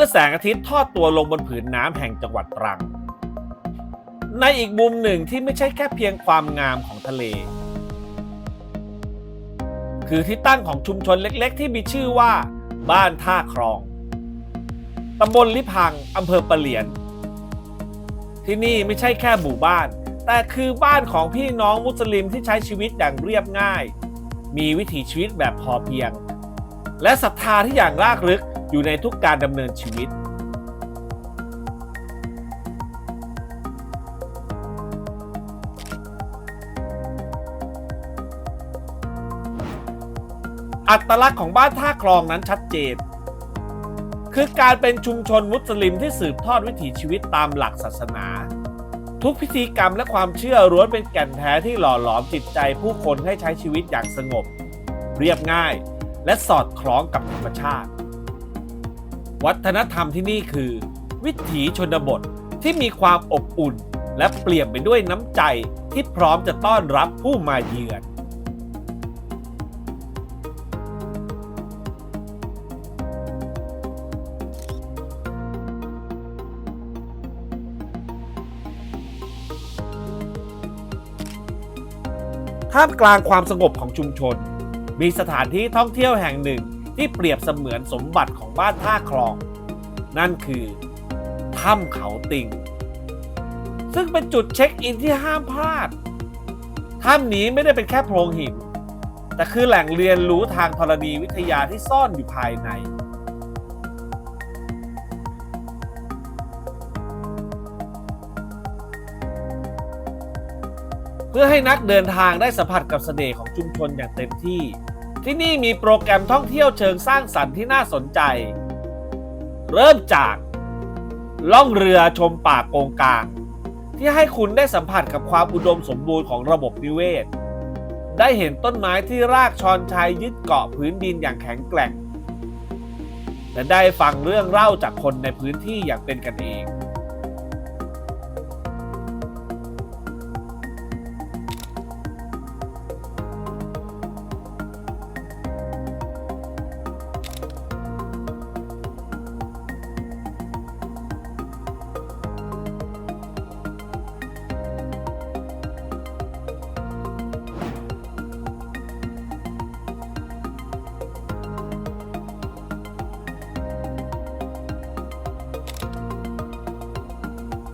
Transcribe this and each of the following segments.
มื่อแสงอาทิตย์ทอดตัวลงบนผืนน้ำแห่งจังหวัดตรัง ในอีกมุมหนึ่งที่ไม่ใช่แค่เพียงความงามของทะเล คือที่ตั้งของชุมชนเล็กๆ ที่มีชื่อว่า บ้านท่าครองตำบลลิพังอำเภอปะเหลียน ที่นี่ไม่ใช่แค่หมู่บ้าน แต่คือบ้านของพี่น้องมุสลิมที่ใช้ชีวิตอย่างเรียบง่าย มีวิถีชีวิตแบบพอเพียง และศรัทธาที่อย่างรากลึก อยู่ในทุกการดำเนินชีวิต อัตลักษณ์ของบ้านท่าคลองนั้นชัดเจน คือการเป็นชุมชนมุสลิมที่สืบทอดวิถีชีวิตตามหลักศาสนา ทุกพิธีกรรมและความเชื่อล้วนเป็นแก่นแท้ที่หล่อหลอมจิตใจผู้คนให้ใช้ชีวิตอย่างสงบ เรียบง่ายและสอดคล้องกับธรรมชาติ วัฒนธรรมที่นี่คือ วิถีชนบทที่มีความอบอุ่น และเปลี่ยนไปด้วยน้ำใจที่พร้อมจะต้อนรับผู้มาเยือนท่ามกลางความสงบของชุมชน มีสถานที่ท่องเที่ยวแห่งหนึ่ง ที่เปรียบเสมือนสมบัติของบ้านท่าคลอง นั่นคือถ้ำเขาติง ซึ่งเป็นจุดเช็คอินที่ห้ามพลาดถ้ำนี้ไม่ได้เป็นแค่โพรงหิน แต่คือแหล่งเรียนรู้ทางธรณีวิทยาที่ซ่อนอยู่ภายใน เพื่อให้นักเดินทางได้สัมผัสกับเสน่ห์ของชุมชนอย่างเต็มที่ ที่นี่มีโปรแกรมท่องเที่ยวเชิงสร้างสรรค์ที่น่าสนใจ เริ่มจาก ล่องเรือชมป่าโกงกาง ที่ให้คุณได้สัมผัสกับความอุดมสมบูรณ์ของระบบนิเวศ ได้เห็นต้นไม้ที่รากชอนชัยยึดเกาะพื้นดินอย่างแข็งแกร่ง และได้ฟังเรื่องเล่าจากคนในพื้นที่อย่างเป็นกันเอง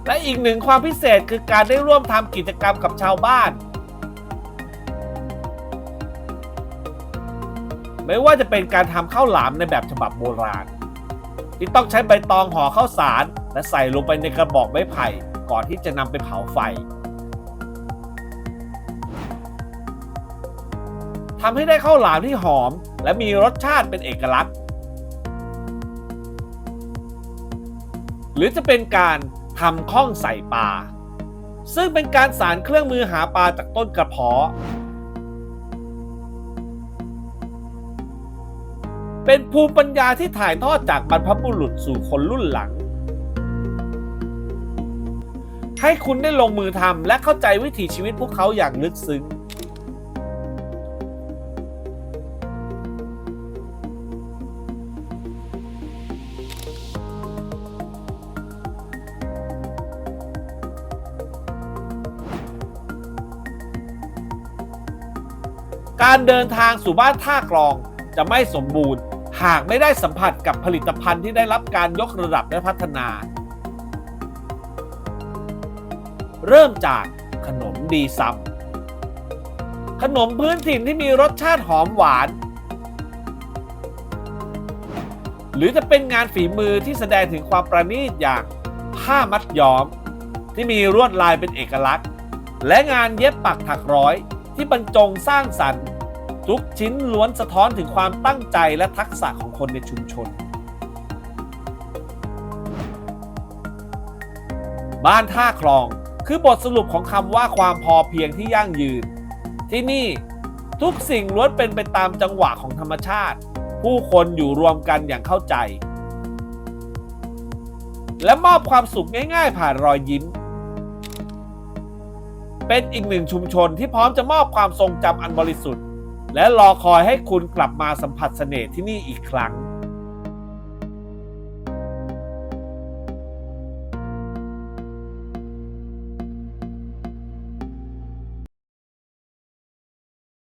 และอีกหนึ่งความพิเศษคือการได้ร่วมทำกิจกรรมกับชาวบ้าน ไม่ว่าจะเป็นการทำข้าวหลามในแบบฉบับโบราณ ที่ต้องใช้ใบตองห่อข้าวสาร และใส่ลงไปในกระบอกไม้ไผ่ก่อนที่จะนำไปเผาไฟทำให้ได้ข้าวหลามที่หอม และมีรสชาติเป็นเอกลักษณ์ หรือจะเป็นการ ทำข้องใส่ปลา ซึ่งเป็นการสารเครื่องมือหาปลาจากต้นกระเพาะ เป็นภูมิปัญญาที่ถ่ายทอดจากบรรพบุรุษสู่คนรุ่นหลัง ให้คุณได้ลงมือทำและเข้าใจวิถีชีวิตพวกเขาอย่างลึกซึ้ง การเดินทางสู่บ้านท่ากรองจะไม่สมบูรณ์ หากไม่ได้สัมผัสกับผลิตภัณฑ์ที่ได้รับการยกระดับและพัฒนา เริ่มจากขนมดีซัมขนมพื้นถิ่นที่มีรสชาติหอมหวาน หรือจะเป็นงานฝีมือที่แสดงถึงความประณีตอย่างผ้ามัดย้อม ที่มีลวดลายเป็นเอกลักษณ์ และงานเย็บปักถักร้อยที่บรรจงสร้างสรรค์ ทุกชิ้นล้วนสะท้อนถึงความตั้งใจและทักษะของคนในชุมชน บ้านท่าคลอง คือบทสรุปของคำว่าความพอเพียงที่ยั่งยืน ที่นี่ทุกสิ่งล้วนเป็นไปตามจังหวะของธรรมชาติ ผู้คนอยู่รวมกันอย่างเข้าใจ และมอบความสุขง่ายๆ ผ่านรอยยิ้ม เป็นอีกหนึ่งชุมชนที่พร้อมจะมอบความทรงจำอันบริสุทธิ์ และรอคอยให้คุณกลับมาสัมผัสเสน่ห์ที่นี่อีกครั้ง